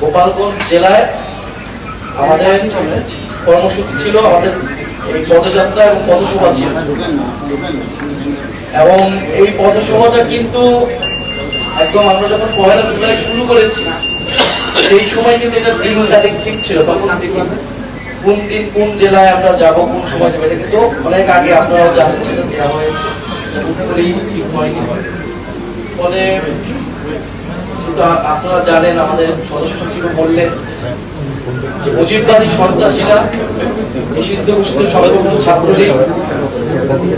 গোপালগঞ্জ জেলায় আমাদের কর্মসূচি ছিল, আমাদের এই পদযাত্রা এবং পথসভা ছিল। এবং এই পথসভাটা কিন্তু একদম আমরা যখন পয়লা জুলাই শুরু করেছি, সেই সময় কিন্তু এটা দিন তারিখ ঠিক ছিল তখন থেকে কোন দিন, কোন জেলায় আমরা যাব, কোন সময় যাব কিন্তু অনেক আগে আপনারাও জানেন, সেটা দেওয়া হয়েছে। ঠিক হয়নি। ফলে আপনারা জানেন, আমাদের সদস্য সচিব বললেন যে সন্ত্রাসীরা নিষিদ্ধ ঘোষিত ছাত্রলীগ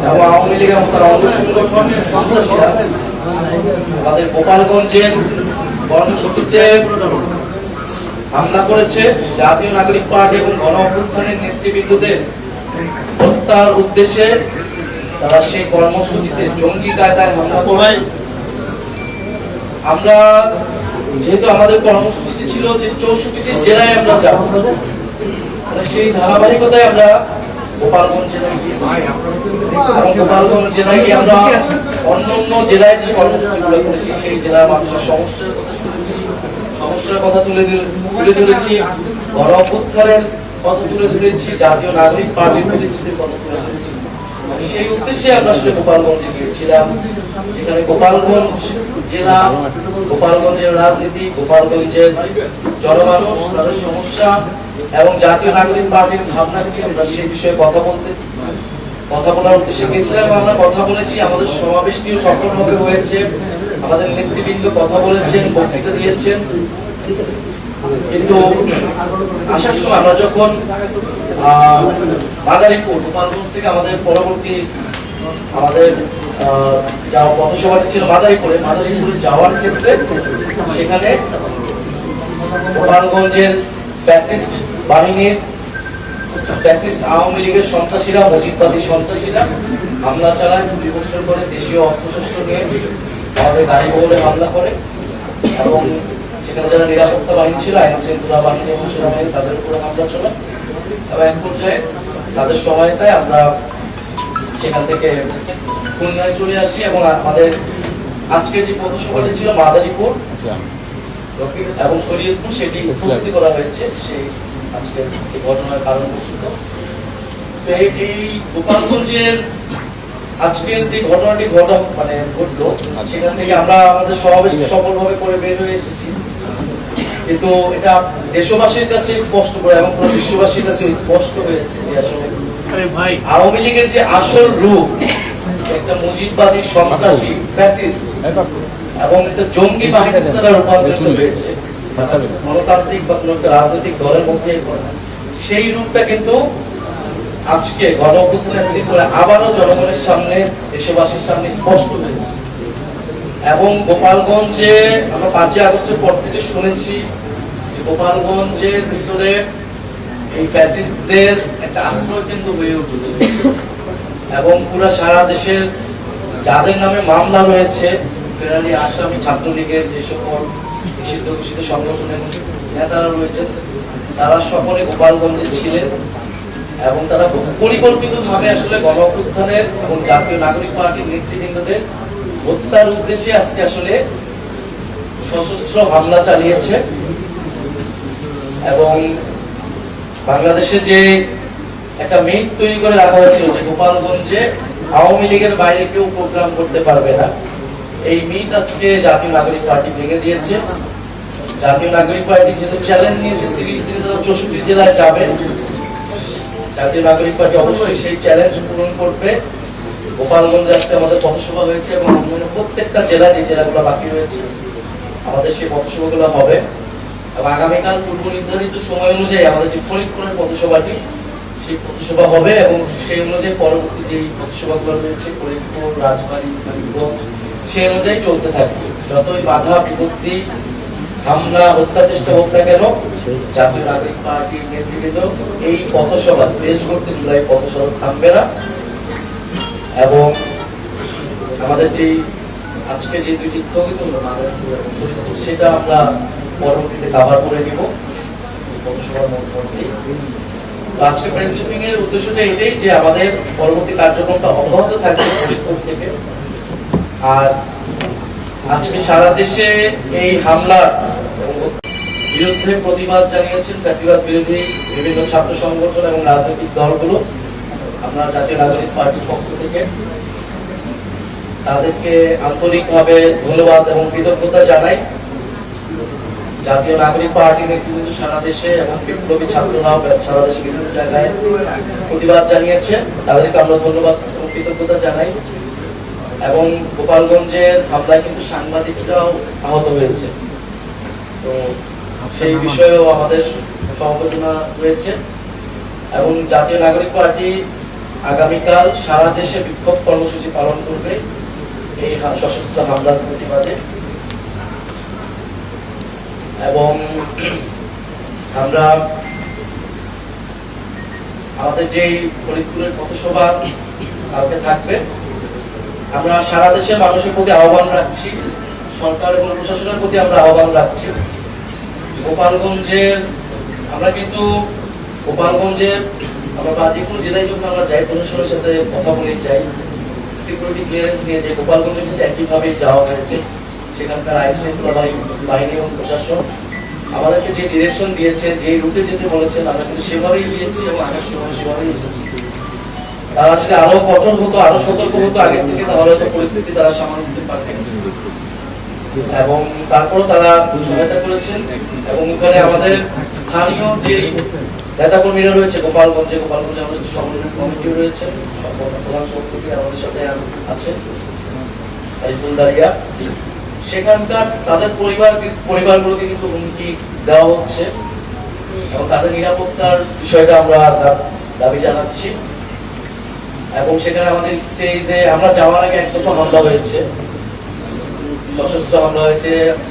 এবং আওয়ামী লীগ এবং তার সংগঠনের সন্ত্রাসীরা গোপালগঞ্জের কর্মসূচিতে হামলা করেছে। জাতীয় নাগরিক পার্টি এবং গণ অভ্যুত্থানের নেতৃবৃন্দদের হত্যার উদ্দেশ্যে তারা সেই কর্মসূচিতে জঙ্গি কায়দায় হামলা করে আমরা যেহেতু আমাদের কর্মসূচিটি ছিল যে চৌষট্টিটি জেলায় আমরা যাব সেই ধারাবাহিকতায় আমরা গোপালগঞ্জ জেলায় গোপালগঞ্জ জেলায় গিয়ে আমরা অন্য অন্য জেলায় যে কর্মসূচিগুলো করেছি সেই জেলার মানুষের সমস্যার কথা শুনেছি সমস্যার কথা তুলে তুলে ধরেছি গণ কথা তুলে ধরেছি জাতীয় নাগরিক পার্টির পরিস্থিতির কথা তুলে ধরেছি। সেই উদ্দেশ্যে আমরা আসলে গোপালগঞ্জে গিয়েছিলাম, যেখানে গোপালগঞ্জ জেলা, গোপালগঞ্জের রাজনীতি, গোপালগঞ্জের জনমানুষ, তাদের সমস্যা এবং জাতীয় নাগরিক পার্টির ভাবনা নিয়ে আমরা সেই বিষয়ে কথা বলতে, কথা বলার উদ্দেশ্যে গিয়েছিলাম আমরা কথা বলেছি। আমাদের সমাবেশটিও সফলভাবে হয়েছে। আমাদের নেতৃবৃন্দ কথা বলেছেন, বক্তৃতা দিয়েছেন। কিন্তু আসার সময় আমরা যখন মাদারীপুর গোপালগঞ্জ থেকে আমাদের পরবর্তী আমাদের যাওয়া পথসভাটি ছিল মাদারীপুরে মাদারীপুরে যাওয়ার ক্ষেত্রে সেখানে গোপালগঞ্জের ফ্যাসিস্ট বাহিনীর ফ্যাসিস্ট আওয়ামী লীগের সন্ত্রাসীরা, মজিদবাদী সন্ত্রাসীরা হামলা চালায় গুলিবর্ষণ করে, দেশীয় অস্ত্রশস্ত্র নিয়ে আমাদের গাড়ি বহরে হামলা করে এবং যারা নিরাপত্তা বাহিনী ছিল, আইন শৃঙ্খলা বাহিনী এবং সেনাবাহিনী তাদের উপরে হামলা চলে এবং এক পর্যায়ে তাদের সহায়তায় আমরা সেখান থেকে খুলনায় চলে আসি এবং আমাদের আজকের যে পথসভাটি ছিল মাদারীপুর এবং শরীয়তপুর, সেটি স্থগিত করা হয়েছে। সেই আজকের এই ঘটনার কারণ বস্তুত তো এই গোপালগঞ্জের আজকের যে ঘটনাটি ঘটা মানে ঘটলো, সেখান থেকে আমরা আমাদের সমাবেশ সফলভাবে করে বের হয়ে এসেছি। কিন্তু এটা দেশবাসীর কাছে স্পষ্ট করে এবং পুরো বিশ্ববাসীর কাছে স্পষ্ট হয়েছে যে আসলে আওয়ামী লীগের যে আসল রূপ একটা মুজিববাদী সন্ত্রাসী ফ্যাসিস্ট এবং একটা জঙ্গি বাহিনীতে তারা রূপান্তরিত হয়েছে গণতান্ত্রিক বা কোনো একটা রাজনৈতিক দলের মধ্যে সেই রূপটা কিন্তু আজকে গণ অভ্যুত্থানের দিন করে আবারও জনগণের সামনে দেশবাসীর সামনে স্পষ্ট হয়েছে। এবং গোপালগঞ্জে আমরা পাঁচই আগস্টের পর থেকে শুনেছি গোপালগঞ্জের ভিতরে এই ফ্যাসিস্টদের একটা আশ্রয় কেন্দ্র হয়ে উঠেছে। এবং পুরো সারা দেশের যাদের নামে মামলা রয়েছে, ফেরারি আসামি ছাত্রলীগের যে সকল নিষিদ্ধ ঘোষিত সংগঠনের নেতারা রয়েছেন, তারা সকলে গোপালগঞ্জে ছিলেন এবং তারা পরিকল্পিতভাবে আসলে গণ এবং জাতীয় নাগরিক পার্টির নেতৃবৃন্দদের হত্যার উদ্দেশ্যে আজকে আসলে সশস্ত্র হামলা চালিয়েছে। এবং বাংলাদেশে যে একটা মিট তৈরি করে রাখা হয়েছিল যে গোপালগঞ্জে আওয়ামী লীগের বাইরে কেউ প্রোগ্রাম করতে পারবে না, এই মিট আজকে জাতীয় নাগরিক পার্টি ভেঙে দিয়েছে। জাতীয় নাগরিক পার্টি যেহেতু চ্যালেঞ্জ নিয়েছে, তিরিশ দিনে চৌষট্টি জেলায় যাবে। জাতীয় নাগরিক পার্টি অবশ্যই সেই চ্যালেঞ্জ পূরণ করবে। গোপালগঞ্জে আজকে আমাদের পথসভা হয়েছে এবং প্রত্যেকটা জেলা যে জেলাগুলো বাকি রয়েছে, আমাদের সেই পথসভাগুলো হবে। আগামীকাল পূর্ব নির্ধারিত সময় অনুযায়ী আমাদের যে ফরিদপুরের পথসভাটি, সেই পথসভা হবে এবং সেই অনুযায়ী পরবর্তী যে পথসভাগুলো রয়েছে, ফরিদপুর, রাজবাড়ী মানিকগঞ্জ সেই অনুযায়ী চলতে থাকবে। যতই বাধা, বিপত্তি, হামলা হত্যা চেষ্টা হোক না কেন, জাতীয় নাগরিক পার্টির নেতৃবৃন্দ এই পথসভা, দেশ করতে জুলাই পথসভা থামবে না। এবং আমাদের যে আজকে যে দুইটি স্থগিত হলো সেটা আমরা পরবর্তীতে কাভার করে নিব পথসভার মধ্যে আজকে প্রেস ব্রিফিং এর উদ্দেশ্যটা এটাই যে আমাদের পরবর্তী কার্যক্রমটা অব্যাহত থাকবে ফরিদপুর থেকে। আর আজকে সারা দেশে এই হামলা বিরুদ্ধে প্রতিবাদ জানিয়েছেন ফ্যাসিবাদ বিরোধী বিভিন্ন ছাত্র সংগঠন এবং রাজনৈতিক দলগুলো, আমরা জাতীয় নাগরিক পার্টির পক্ষ থেকে। তাদেরকে আন্তরিকভাবে ধন্যবাদ এবং কৃতজ্ঞতা জানাই। জাতীয় নাগরিক পার্টি নেতৃবৃন্দ সারা দেশে এবং বিপ্লবী ছাত্ররাও সারা দেশে বিভিন্ন জায়গায় প্রতিবাদ জানিয়েছে। তাদেরকে আমরা ধন্যবাদ এবং কৃতজ্ঞতা জানাই। এবং গোপালগঞ্জের হামলায় কিন্তু সাংবাদিকরাও আহত হয়েছে। তো সেই বিষয়েও আমাদের সমবেদনা রয়েছে। এবং জাতীয় নাগরিক পার্টি আগামীকাল সারা দেশে বিক্ষোভ কর্মসূচি পালন করবে এই সশস্ত্র হামলার প্রতিবাদে। এবং আমরা আমাদের যে ফরিদপুরের পথসভা কালকে থাকবে, আমরা সারা দেশের মানুষের প্রতি আহ্বান রাখছি, সরকার এবং প্রশাসনের প্রতি আমরা আহ্বান রাখছি। গোপালগঞ্জের, আমরা কিন্তু গোপালগঞ্জের, আমরা বা যে কোনো জেলায় যখন আমরা যাই, প্রশাসনের সাথে কথা বলে, যাই সিকিউরিটি ক্লিয়ারেন্স নিয়ে যে গোপালগঞ্জে কিন্তু একইভাবেই যাওয়া হয়েছে। সেখানকার আইন শৃঙ্খলা বাহিনী এবং প্রশাসন আমাদেরকে যে ডিরেকশন দিয়েছে, যে রুটে যেতে বলেছেন আমরা কিন্তু সেভাবেই দিয়েছি এবং আকাশ সময় সেভাবেই এসেছি। তারা যদি আরও কঠোর হতো, আরও সতর্ক হতো আগে থেকে, তাহলে হয়তো পরিস্থিতি তারা সামাল দিতে পারতেন। এবং তারপরও তারা সহায়তা করেছেন, এবং ওখানে আমাদের স্থানীয় যে নেতাকর্মীরা রয়েছে, গোপালগঞ্জে গোপালগঞ্জে আমাদের যে সংগঠন কমিটিও রয়েছে প্রধান সভাপতি আমাদের সাথে আছে। ফুলদারিয়া সেখানকার তাদের পরিবার পরিবারগুলোকে কিন্তু হুমকি দেওয়া হচ্ছে। এবং তাদের নিরাপত্তার বিষয়টা আমরা দাবি জানাচ্ছি। এবং সেখানে আমাদের স্টেজে আমরা যাওয়ার আগে এক দফা হামলা হয়েছে। সশস্ত্র হামলা হয়েছে,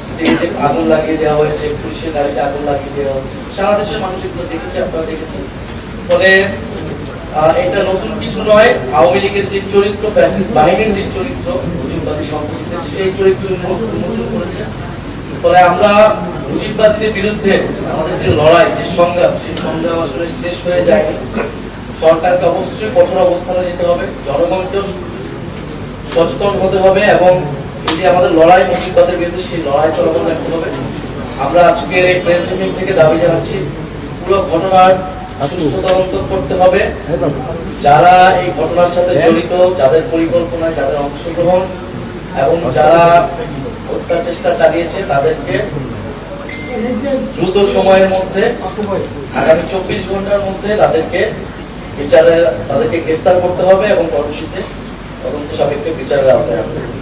স্টেজে আগুন লাগিয়ে দেওয়া হয়েছে, পুলিশের গাড়িতে আগুন লাগিয়ে দেওয়া হয়েছে। সারা দেশের মানুষ এগুলো দেখেছে, আপনারা দেখেছেন। ফলে এটা নতুন কিছু নয়, আওয়ামী লীগের যে চরিত্র, ফ্যাসিস্ট বাহিনীর যে চরিত্র মুজিববাদী সন্ত্রাসীদের সেই চরিত্র উন্মোচন উন্মোচন করেছে। ফলে আমরা মুজিববাদীদের বিরুদ্ধে আমাদের যে লড়াই যে সংগ্রাম সেই সংগ্রাম আসলে শেষ হয়ে যায়নি। সরকারকে অবশ্যই কঠোর অবস্থানে যেতে হবে জনগণকেও সচেতন হতে হবে এবং এই যে আমাদের লড়াই মুজিববাদের বিরুদ্ধে সেই লড়াই চলমান রাখতে হবে। আমরা আজকের এই প্রেস ব্রিফিং থেকে দাবি জানাচ্ছি পুরো ঘটনার সুস্থ তদন্ত করতে হবে। যারা এই ঘটনার সাথে জড়িত যাদের পরিকল্পনা যাদের অংশগ্রহণ এবং যারা হত্যা চেষ্টা চালিয়েছে তাদেরকে দ্রুত সময়ের মধ্যে, আগামী চব্বিশ ঘণ্টার মধ্যে তাদেরকে বিচারে তাদেরকে গ্রেফতার করতে হবে এবং কর্মসূচিতে তদন্ত সাপেক্ষে বিচারের আওতায় আনতে হবে।